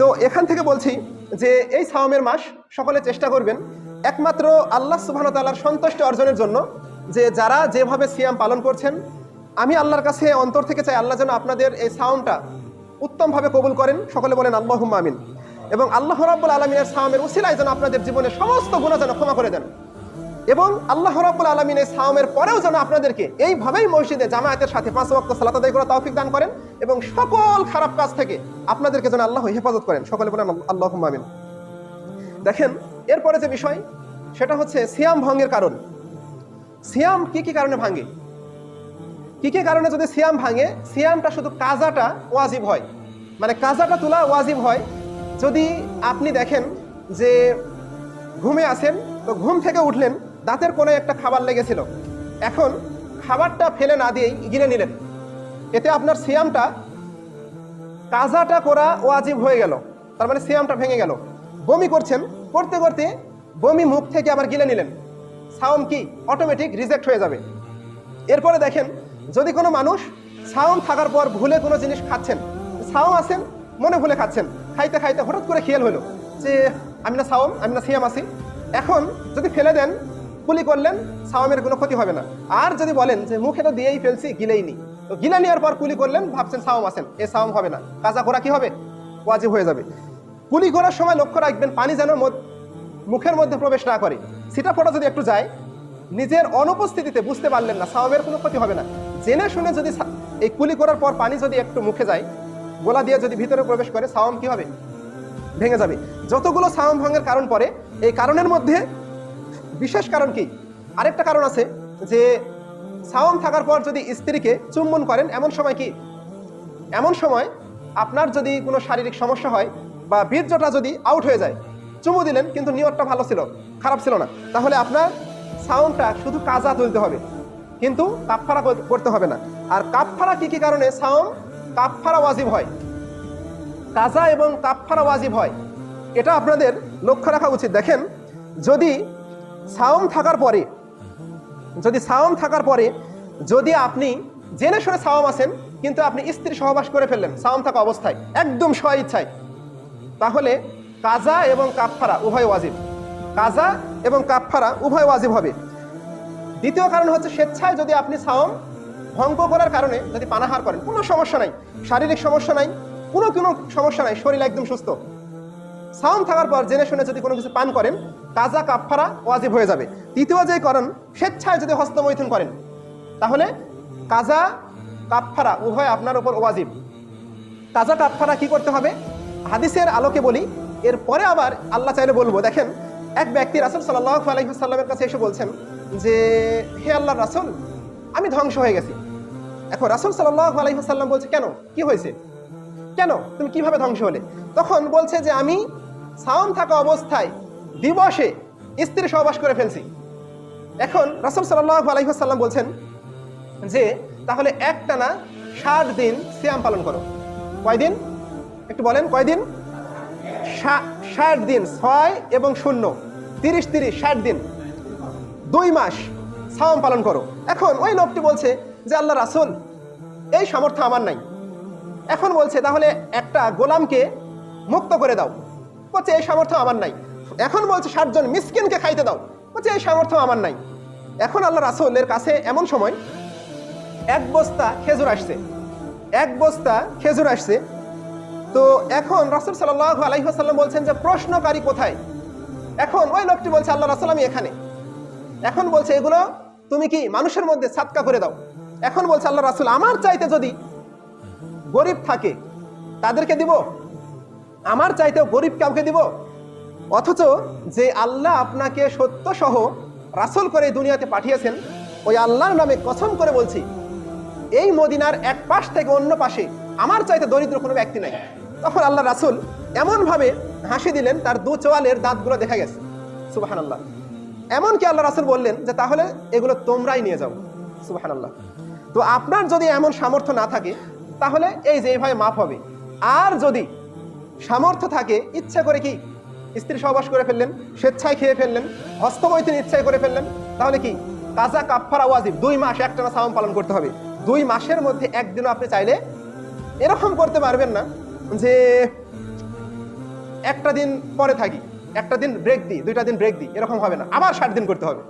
তো এখান থেকে বলছি যে এই সাওমের মাস সকলে চেষ্টা করবেন একমাত্র আল্লাহ সুবাহতালার সন্তুষ্টি অর্জনের জন্য যে যারা যেভাবে সিয়াম পালন করছেন, আমি আল্লাহর কাছে অন্তর থেকে চাই আল্লাহ যেন আপনাদের এই সাওমটা উত্তমভাবে কবুল করেন। সকলে বলেন আল্লাহ আমিন। এবং আল্লাহ রাব্বুল আলমিনের সাওমের উসিলায় যেন আপনাদের জীবনে সমস্ত গুণা যেন ক্ষমা করে দেন। এবং আল্লাহ রাব্বুল আলমিন এই সাওমের পরেও যেন আপনাদেরকে এইভাবেই মসজিদে জামায়াতের সাথে পাঁচ ওয়াক্ত সালাত আদায় করা তৌফিক দান করেন এবং সকল খারাপ কাজ থেকে আপনাদেরকে যেন আল্লাহ হেফাজত করেন। সকলে বলেন, আল্লাহ আমিন। দেখেন, এরপরে যে বিষয়, সেটা হচ্ছে সিয়াম ভঙ্গের কারণ। সিয়াম কি কি কারণে ভাঙে? কি কি কারণে যদি সিয়াম ভাঙে, সিয়ামটা শুধু কাজাটা ওয়াজিব হয়। মানে কাজাটা তোলা ওয়াজিব হয়। যদি আপনি দেখেন যে ঘুমে আছেন, তো ঘুম থেকে উঠলেন দাঁতের কোণে একটা খাবার লেগেছিল। এখন খাবারটা ফেলে না দিয়েই গিলে নিলেন। এতে আপনার সিয়ামটা, কাজাটা করা ওয়াজিব হয়ে গেল। তার মানে সিয়ামটা ভেঙে গেল। বমি করছেন, করতে করতে বমি মুখ থেকে আবার গিলে নিলেন। সাউম কি অটোমেটিক রিজেক্ট হয়ে যাবে। এরপরে দেখেন, যদি কোনো মানুষ সাউম থাকার পর ভুলে কোনো জিনিস খাচ্ছেন সাউম আছেন, মনে ভুলে খাচ্ছেন, খাইতে খাইতে হঠাৎ করে খেয়াল হলো যে, আমি না সাওম, আমি না সিয়াম আছি। এখন যদি ফেলে দেন কুলি করলেন সাওমের কোনো ক্ষতি হবে না। আর যদি বলেন যে, মুখে তো দিয়েই ফেলছি গিলেই নি তো গিলে নেওয়ার পর কুলি করলেন, ভাবছেন সাওম আছেন। এ সাওম হবে না। কাজা করা কি হবে? ওয়াজিব হয়ে যাবে। কুলি করার সময় লক্ষ্য রাখবেন, পানি যেন মুখের মধ্যে প্রবেশ না করে। সিটা ফোটা যদি একটু যায়, নিজের অনুপস্থিতিতে বুঝতে পারলেন না সাওমের কোনো ক্ষতি হবে না। জেনে শুনে যদি এই কুলি করার পর পানি যদি একটু মুখে যায়, গোলা দিয়ে যদি ভিতরে প্রবেশ করে সাওম কি হবে? ভেঙে যাবে। যতগুলো সাওম ভঙ্গের কারণ পরে এই কারণের মধ্যে বিশেষ কারণ কি? আরেকটা কারণ আছে যে সাওম থাকার পর যদি স্ত্রীকে চুম্বন করেন, এমন সময় কি? এমন সময় আপনার যদি কোনো শারীরিক সমস্যা হয় বা বীর্যটা যদি আউট হয়ে যায়, চুমু দিলেন, কিন্তু নিয়তটা ভালো ছিল, খারাপ ছিল না, তাহলে আপনার সাউন্ডটা শুধু কাজা তুলতে হবে, কিন্তু কাপফারা কর- করতে হবে না। আর কাপফারা কি কি কারণে? সাউন্ড কাপফারা ওয়াজিব হয়। কাজা এবং কাপফারা ওয়াজিব হয়। এটা আপনাদের লক্ষ্য রাখা উচিত। দেখেন, যদি সাওম থাকার পরে, যদি সাওম থাকার পরে, যদি আপনি জেনে শুনে সাওম আছেন, কিন্তু আপনি স্ত্রী সহবাস করে ফেললেন সাওম থাকা অবস্থায়, একদম স্ব ইচ্ছায়, তাহলে কাজা এবং কাফফারা উভয় ওয়াজিব। কাজা এবং কাফফারা উভয় ওয়াজিব হবে। দ্বিতীয় কারণ হচ্ছে স্বেচ্ছায় যদি আপনি সাওম ভঙ্গ করার কারণে যদি পানাহার করেন, কোনো সমস্যা নাই, শারীরিক সমস্যা নাই, কোনো কোনো সমস্যা নাই, শরীর একদম সুস্থ। সাউন্ড থাকার পর জেনে শুনে যদি কোনো কিছু পান করেন কাজা কাফফারা ওয়াজিব হয়ে যাবে। তৃতীয় যে করেন, স্বেচ্ছায় যদি হস্তমৈথুন করেন, তাহলে কাজা কাফফারা উভয় আপনার উপর ওয়াজিব। কাজা কাফফারা কি করতে হবে? হাদিসের আলোকে বলি, এরপরে আবার আল্লাহ চাইলে বলব, দেখেন, এক ব্যক্তি রাসুল সাল্লাহ আলহিহাল্লামের কাছে এসে বলছেন যে, হে আল্লাহ রাসুল, আমি ধ্বংস হয়ে গেছি। এখন রাসুল সাল্লাহ আলহিহাল্লাম বলছে, কেন? কি হয়েছে? কেন? তুমি কীভাবে ধ্বংস হলে? তখন বলছে যে আমি সাওম থাকা অবস্থায় দিবসে স্ত্রী সহবাস করে ফেলছি। এখন রাসুল সাল্লাহ আলহিহাল্লাম বলছেন যে, তাহলে একটানা ষাট দিন সিয়াম পালন করো। কয়দিন? একটু বলেন, কয়দিন? ষাট দিন, ছয় এবং শূন্য। তিরিশ তিরিশ, ষাট দিন। দুই মাস সাওম পালন করো। এখন ওই লোকটি বলছে যে, আল্লাহ রাসুল, এই সামর্থ্য আমার নাই। এখন বলছে, তাহলে একটা গোলামকে মুক্ত করে দাও। বলছে, এই সামর্থ্য আমার নাই। এখন বলছে ষাটজন মিসকিনকে খাইতে দাও। বলছে, এই সামর্থ্য আমার নাই। এখন আল্লাহ রাসুলের কাছে এমন সময় এক বস্তা খেজুর আসছে। এক বস্তা খেজুর আসছে। তো এখন রাসুল সাল্লাহ আলাইসাল্লাম বলছেন যে, প্রশ্নকারী কোথায়? এখন ওই লোকটি বলছে, আল্লাহ রাসুল এখানে। এখন বলছে, এগুলো তুমি কি মানুষের মধ্যে সাতকা করে দাও? এখন বলছে, আল্লাহ রাসুল, আমার চাইতে যদি গরিব থাকে, তাদেরকে দিব। আমার চাইতেও গরিব কাউকে দিব। অথচ যে আল্লাহ আপনাকে সত্য সহ রাসুল করে দুনিয়াতে পাঠিয়েছেন, ওই আল্লাহর নামে কসম করে বলছি, এই মদিনার এক পাশ থেকে অন্য পাশে আমার চাইতে দরিদ্র কোনো ব্যক্তি নাই। তখন আল্লাহ রাসুল এমনভাবে হাসি দিলেন, তার দু চোয়ালের দাঁতগুলো দেখা গেছে। সুবাহান আল্লাহ এমনকি আল্লাহ রাসুল বললেন যে, তাহলে এগুলো তোমরাই নিয়ে যাও। সুবাহান আল্লাহ তো আপনার যদি এমন সামর্থ্য না থাকে তাহলে এই যে এইভাবে মাফ হবে। আর যদি সামর্থ্য থাকে, ইচ্ছা করে কি স্ত্রী সহবাস করে ফেললেন, স্বেচ্ছায় খেয়ে ফেললেন, হস্তমৈথুন ইচ্ছায় করে ফেললেন, তাহলে কি কাজা কাফারা ওয়াজিব দুই মাস একটানা সাওম পালন করতে হবে। দুই মাসের মধ্যে একদিনও আপনি চাইলে এরকম করতে পারবেন না যে একটা দিন পরে থাকি, একটা দিন ব্রেক দিই, দুইটা দিন ব্রেক দিই, এরকম হবে না। আবার ষাট দিন করতে হবে।